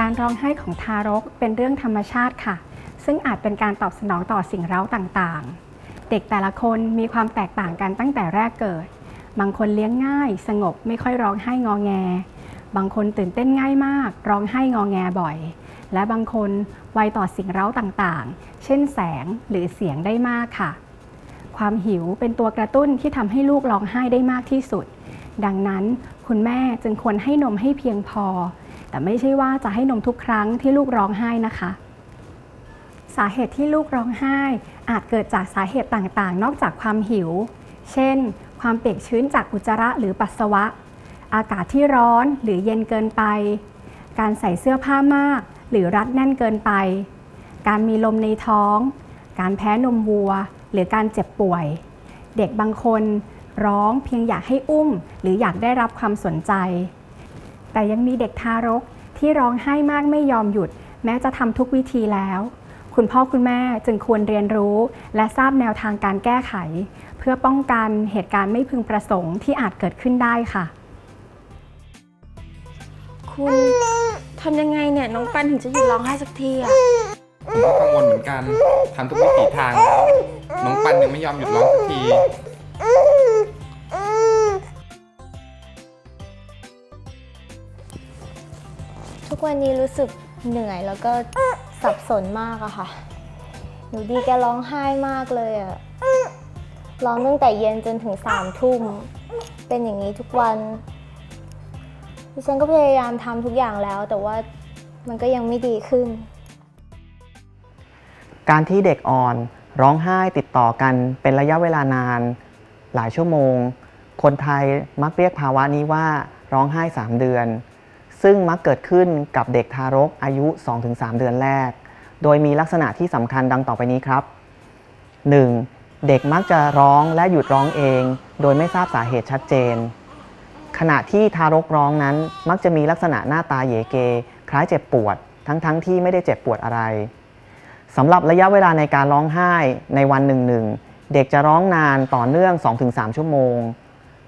การร้องไห้ของทารกเป็นเรื่องธรรมชาติค่ะ ซึ่งอาจเป็นการตอบสนองต่อสิ่งเร้าต่างๆ เด็กแต่ละคนมีความแตกต่างกันตั้งแต่แรกเกิด บางคนเลี้ยงง่าย สงบไม่ค่อยร้องไห้งอแง บางคนตื่นเต้นง่ายมาก ร้องไห้งอแงบ่อย และบางคนไวต่อสิ่งเร้าต่างๆ เช่นแสงหรือเสียงได้มากค่ะ ความหิวเป็นตัวกระตุ้นที่ทำให้ลูกร้องไห้ได้มากที่สุด ดังนั้นคุณแม่จึงควรให้นมให้เพียงพอ แต่ไม่ใช่ว่าจะให้นมทุกครั้งที่ลูกร้องไห้นะคะ สาเหตุที่ลูกร้องไห้ อาจเกิดจากสาเหตุต่างๆ นอกจากความหิว เช่น ความเปียกชื้นจากอุจจาระหรือปัสสาวะ อากาศที่ร้อนหรือเย็นเกินไป การใส่เสื้อผ้ามาก หรือรัดแน่นเกินไป การมีลมในท้อง การแพ้นมวัว หรือการเจ็บป่วย เด็กบางคนร้องเพียงอยากให้อุ้ม หรืออยากได้รับความสนใจ แต่ยังมีเด็กทารกที่ร้องไห้มากไม่ยอมหยุด แม้จะทำทุกวิธีแล้ว คุณพ่อคุณแม่จึงควรเรียนรู้ และทราบแนวทางการแก้ไข เพื่อป้องกันเหตุการณ์ไม่พึงประสงค์ที่อาจเกิดขึ้นได้ค่ะ คุณทำยังไงเนี่ยน้องปันถึงจะหยุดร้องไห้สักทีอะผมก็กังวลเหมือนกันทำทุกวิถีทางแล้ว น้องปันยังไม่ยอมหยุดร้องสักที ทุกวันนี้รู้สึกเหนื่อยแล้วก็สับสนมากอะค่ะ หนูดีแกร้องไห้มากเลยอะร้องตั้งแต่เย็นจนถึงสามทุ่ม เป็นอย่างนี้ทุกวัน ดิฉันก็พยายามทำทุกอย่างแล้ว แต่ว่ามันก็ยังไม่ดีขึ้น การที่เด็กอ่อนร้องไห้ติดต่อกันเป็นระยะเวลานาน หลายชั่วโมง คนไทยมักเรียกภาวะนี้ว่าร้องไห้ 3 เดือน ซึ่งมักเกิดขึ้นกับเด็กทารกอายุ 2-3 เดือนแรก โดยมีลักษณะที่สำคัญดังต่อไปนี้ครับ 1. เด็กมักจะร้องและหยุดร้องเอง โดยไม่ทราบสาเหตุชัดเจน ขณะที่ทารกร้องนั้นมักจะมีลักษณะหน้าตาเยเก คล้ายเจ็บปวด ทั้งๆทที่ไม่ได้เจ็บปวดอะไรสำหรับระยะเวลาในการร้องไห้ในวันหนึ่งหนึ่งเด็กจะร้องนานต่อเนื่อง 2-3 ชั่วโมง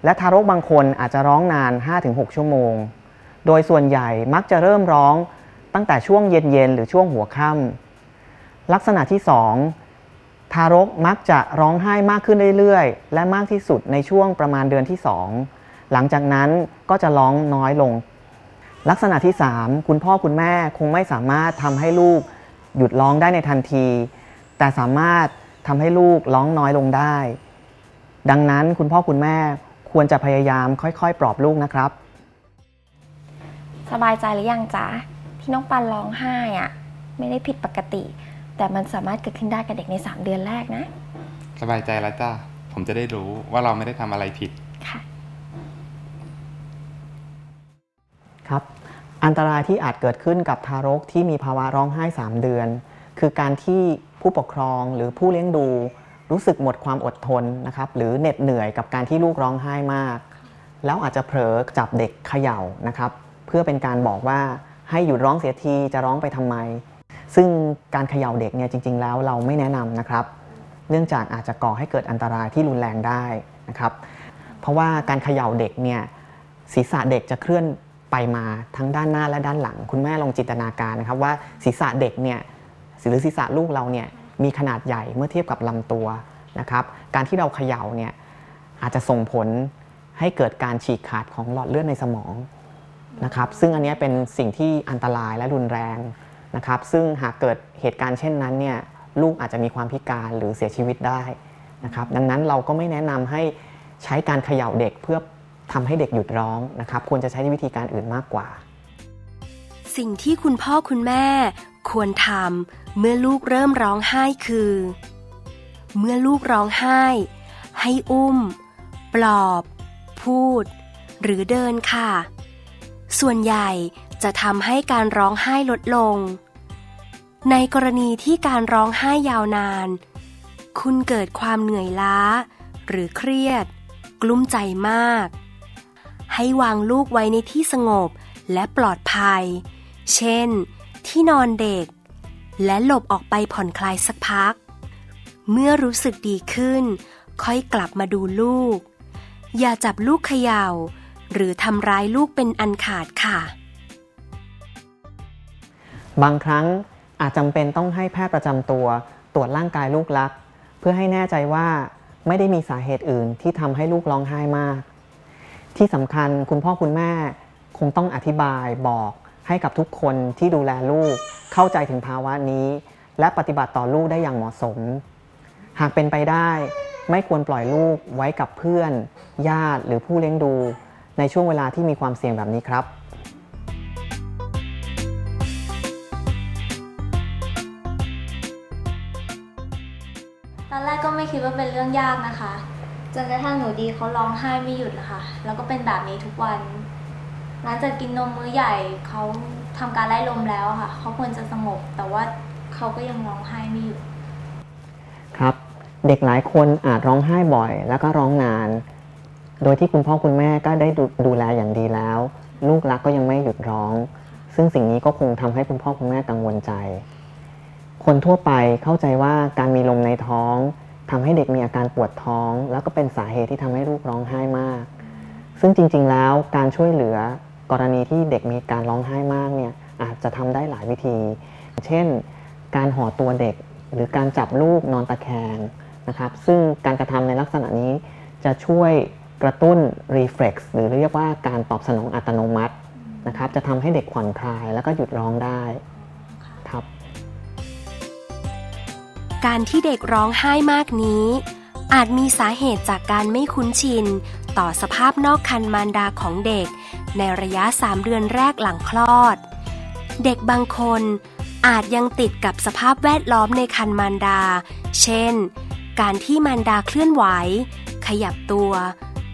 และทารกบางคนอาจจะร้องนาน 5-6 ชั่วโมง โดยส่วนใหญ่มักจะเริ่มร้องตั้งแต่ช่วงเย็นๆ หรือช่วงหัวค่ำลักษณะที่ 2 ทารกมักจะร้องไห้มากขึ้นเรื่อยๆ และมากที่สุดในช่วงประมาณเดือนที่ 2 หลังจากนั้นก็จะร้องน้อยลง ลักษณะที่ 3 คุณพ่อคุณแม่คงไม่สามารถทำให้ลูกหยุดร้องได้ในทันที แต่สามารถทำให้ลูกร้องน้อยลงได้ ดังนั้นคุณพ่อคุณแม่ควรจะพยายามค่อยๆ ปลอบลูกนะครับ สบายใจหรือยังจ๊ะที่น้องปันร้องไห้อะไม่ได้ผิดปกติ แต่มันสามารถเกิดขึ้นได้กับเด็กใน 3 เดือนแรกนะ สบายใจแล้วจ้าผมจะได้รู้ว่าเราไม่ได้ทำอะไรผิด ค่ะ ครับ อันตรายที่อาจเกิดขึ้นกับทารกที่มีภาวะร้องไห้ 3 เดือน คือการที่ผู้ปกครองหรือผู้เลี้ยงดู รู้สึกหมดความอดทนนะครับหรือเหน็ดเหนื่อยกับการที่ลูกร้องไห้มาก แล้วอาจจะเผลอจับเด็กเขย่านะครับ เพื่อเป็นการบอกว่าให้หยุดร้องเสียทีจะร้องไปทำไม ซึ่งการเขย่าเด็กเนี่ยจริง ๆ แล้วเราไม่แนะนำนะครับ เนื่องจากอาจจะก่อให้เกิดอันตรายที่รุนแรงได้นะครับ เพราะว่าการเขย่าเด็กเนี่ยศีรษะเด็กจะเคลื่อนไปมาทั้งด้านหน้าและด้านหลัง คุณแม่ลองจินตนาการนะครับว่าศีรษะเด็กเนี่ยหรือศีรษะลูกเราเนี่ยมีขนาดใหญ่เมื่อเทียบกับลำตัวนะครับ การที่เราเขย่าเนี่ยอาจจะส่งผลให้เกิดการฉีกขาดของหลอดเลือดในสมอง นะครับซึ่งอันนี้เป็นสิ่งที่อันตรายและรุนแรงนะครับซึ่งหากเกิดเหตุการณ์เช่นนั้นเนี่ยลูกอาจจะมีความพิการหรือเสียชีวิตได้นะครับดังนั้นเราก็ไม่แนะนำให้ใช้การเขย่าเด็กเพื่อทำให้เด็กหยุดร้องนะครับควรจะใช้วิธีการอื่นมากกว่า สิ่งที่คุณพ่อคุณแม่ ควรทำเมื่อลูกเริ่มร้องไห้คือ เมื่อลูกร้องไห้ ให้อุ้ม ปลอบ พูด หรือเดินค่ะ ส่วนใหญ่จะทำให้การร้องไห้ลดลง ในกรณีที่การร้องไห้ยาวนาน คุณเกิดความเหนื่อยล้า หรือเครียด กลุ้มใจมาก ให้วางลูกไว้ในที่สงบและปลอดภัย เช่น ที่นอนเด็ก และหลบออกไปผ่อนคลายสักพัก เมื่อรู้สึกดีขึ้น ค่อยกลับมาดูลูก อย่าจับลูกเขย่า หรือทำร้ายลูกเป็นอันขาดค่ะ บางครั้งอาจจำเป็นต้องให้แพทย์ประจำตัว ตรวจร่างกายลูกรัก เพื่อให้แน่ใจว่าไม่ได้มีสาเหตุอื่นที่ทำให้ลูกร้องไห้มาก ที่สำคัญคุณพ่อคุณแม่คงต้องอธิบายบอกให้กับทุกคนที่ดูแลลูก เข้าใจถึงภาวะนี้ และปฏิบัติต่อลูกได้อย่างเหมาะสม หากเป็นไปได้ ไม่ควรปล่อยลูกไว้กับเพื่อน ญาติหรือผู้เลี้ยงดู ในช่วงเวลาที่มีความเสี่ยงแบบนี้ครับตอนแรกก็ไม่คิดว่าเป็นเรื่องยากนะคะ จนกระทั่งหนูดีเขาร้องไห้ไม่หยุดเลยค่ะแล้วก็เป็นแบบนี้ทุกวัน หลังจากกินนมมื้อใหญ่เขาทำการไล่ลมแล้วอะค่ะ เขาควรจะสงบ แต่ว่าเขาก็ยังร้องไห้ไม่หยุด ครับ เด็กหลายคนอาจร้องไห้บ่อย แล้วก็ร้องนาน โดยที่คุณพ่อคุณแม่ก็ได้ดูดแลอย่างดีแล้ว ลูกรักก็ยังไม่หยุดร้อง ซึ่งสิ่งนี้ก็คงทำให้คุณพ่อคุณแม่กังวลใจ คนทั่วไปเข้าใจว่าการมีลมในท้องทำให้เด็กมีอาการปวดท้อง แล้วก็เป็นสาเหตุที่ทำให้ลูกร้องไห้มาก ซึ่งจริง ๆ แล้วการช่วยเหลือกรณีที่เด็กมีการร้องไห้มากเนี่ยอาจจะทำได้หลายวิธี เช่น การห่อตัวเด็กหรือการจับลูกนอนตะแคงนะครับ ซึ่งการกระทำในลักษณะนี้จะช่วย กระตุ้น reflex หรือเรียกว่าการตอบสนองอัตโนมัตินะครับ จะทำให้เด็กผ่อนคลายแล้วก็หยุดร้องได้ครับ การที่เด็กร้องไห้มากนี้ อาจมีสาเหตุจากการไม่คุ้นชิน ต่อสภาพนอกคันมารดาของเด็ก ในระยะ 3 เดือนแรกหลังคลอด เด็กบางคนอาจยังติดกับสภาพแวดล้อมในคันมารดา เช่น การที่มารดาเคลื่อนไหว ขยับตัว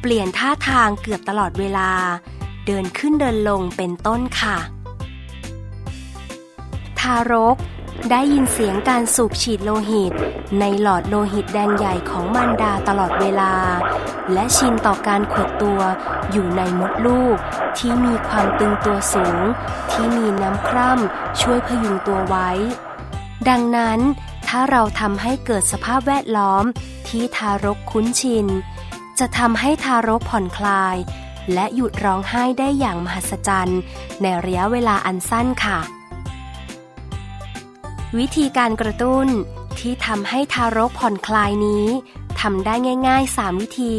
เปลี่ยนท่าทางเกือบตลอดเวลา เดินขึ้นเดินลงเป็นต้นค่ะ ทารกได้ยินเสียงการสูบฉีดโลหิต ในหลอดโลหิตแดงใหญ่ของมารดาตลอดเวลา และชินต่อการขดตัวอยู่ในมดลูก ที่มีความตึงตัวสูง ที่มีน้ำคร่ำช่วยพยุงตัวไว้ ดังนั้นถ้าเราทำให้เกิดสภาพแวดล้อมที่ทารกคุ้นชิน จะทำให้ทารกผ่อนคลาย และหยุดร้องไห้ได้อย่างมหัศจรรย์ ในระยะเวลาอันสั้นค่ะ วิธีการกระตุ้นที่ทำให้ทารกผ่อนคลายนี้ทำได้ง่ายๆ 3 วิธี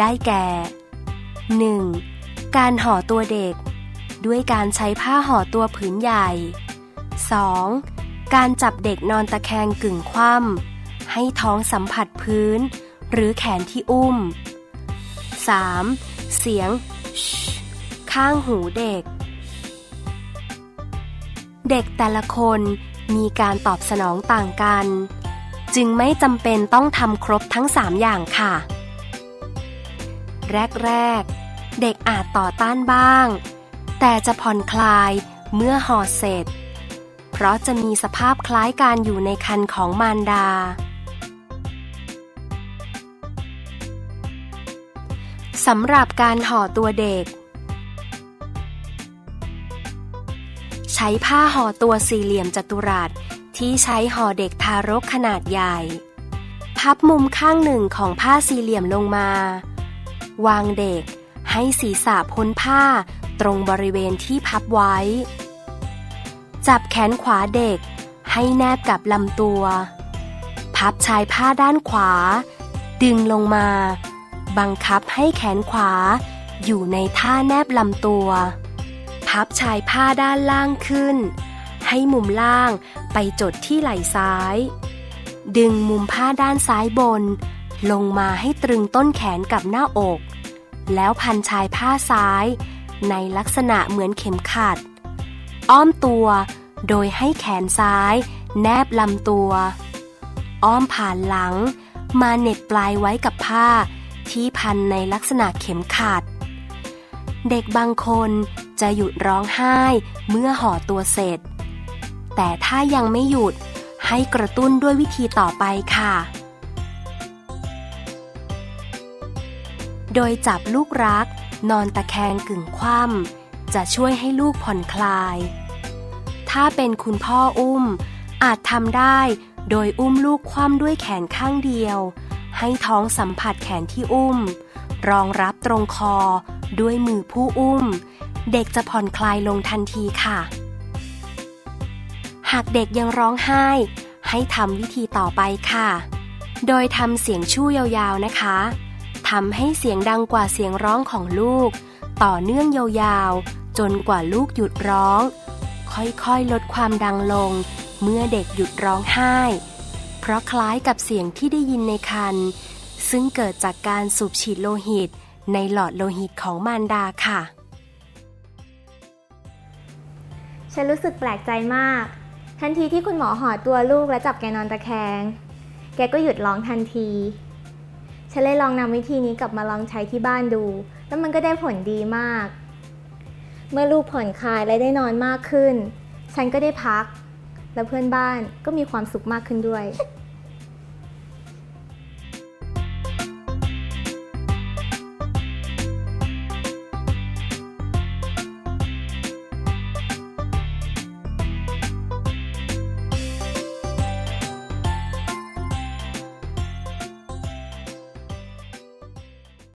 ได้แก่ 1. การห่อตัวเด็ก ด้วยการใช้ผ้าห่อตัวผืนใหญ่ 2. การจับเด็กนอนตะแคงกึ่งคว่ำให้ท้องสัมผัสพื้น หรือแขนที่อุ้ม 3. เสียงชข้างหูเด็ก เด็กแต่ละคนมีการตอบสนองต่างกัน จึงไม่จำเป็นต้องทำครบทั้ง 3 อย่างค่ะ แรก ๆ เด็กอาจต่อต้านบ้าง แต่จะผ่อนคลายเมื่อห่อเสร็จ เพราะจะมีสภาพคล้ายการอยู่ในคันของมารดา สำหรับการห่อตัวเด็ก ใช้ผ้าห่อตัวสี่เหลี่ยมจัตุรัสที่ใช้ห่อเด็กทารกขนาดใหญ่ พับมุมข้างหนึ่งของผ้าสี่เหลี่ยมลงมา วางเด็กให้ศีรษะพ้นผ้าตรงบริเวณที่พับไว้ จับแขนขวาเด็กให้แนบกับลำตัว พับชายผ้าด้านขวา ดึงลงมา บังคับให้แขนขวา อยู่ในท่าแนบลำตัว พับชายผ้าด้านล่างขึ้น ให้มุมล่างไปจดที่ไหล่ซ้าย ดึงมุมผ้าด้านซ้ายบน ลงมาให้ตรึงต้นแขนกับหน้าอก แล้วพันชายผ้าซ้าย ในลักษณะเหมือนเข็มขัด อ้อมตัวโดยให้แขนซ้าย แนบลำตัว อ้อมผ่านหลัง มาเหน็บปลายไว้กับผ้า ที่พันในลักษณะเข็มขัด เด็กบางคนจะหยุดร้องไห้เมื่อห่อตัวเสร็จ แต่ถ้ายังไม่หยุดให้กระตุ้นด้วยวิธีต่อไปค่ะ โดยจับลูกรักนอนตะแคงกึ่งคว่ำจะช่วยให้ลูกผ่อนคลาย ถ้าเป็นคุณพ่ออุ้มอาจทำได้โดยอุ้มลูกคว่ำด้วยแขนข้างเดียว ให้ท้องสัมผัสแขนที่อุ้ม รองรับตรงคอ ด้วยมือผู้อุ้ม เด็กจะผ่อนคลายลงทันทีค่ะ หากเด็กยังร้องไห้ ให้ทำวิธีต่อไปค่ะ โดยทำเสียงชู่ยาวๆนะคะทำให้เสียงดังกว่าเสียงร้องของลูก ต่อเนื่องยาวๆ จนกว่าลูกหยุดร้อง ค่อยๆ ลดความดังลง เมื่อเด็กหยุดร้องไห้ เพราะคล้ายกับเสียงที่ได้ยินในคัน ซึ่งเกิดจากการสูบฉีดโลหิต ในหลอดโลหิตของมารดาค่ะ ฉันรู้สึกแปลกใจมาก ทันทีที่คุณหมอห่อตัวลูกและจับแกนอนตะแคง แกก็หยุดร้องทันที ฉันเลยลองนำวิธีนี้กลับมาลองใช้ที่บ้านดู แล้วมันก็ได้ผลดีมาก เมื่อลูกผ่อนคลายและได้นอนมากขึ้น ฉันก็ได้พัก และเพื่อนบ้านก็มีความสุขมากขึ้นด้วย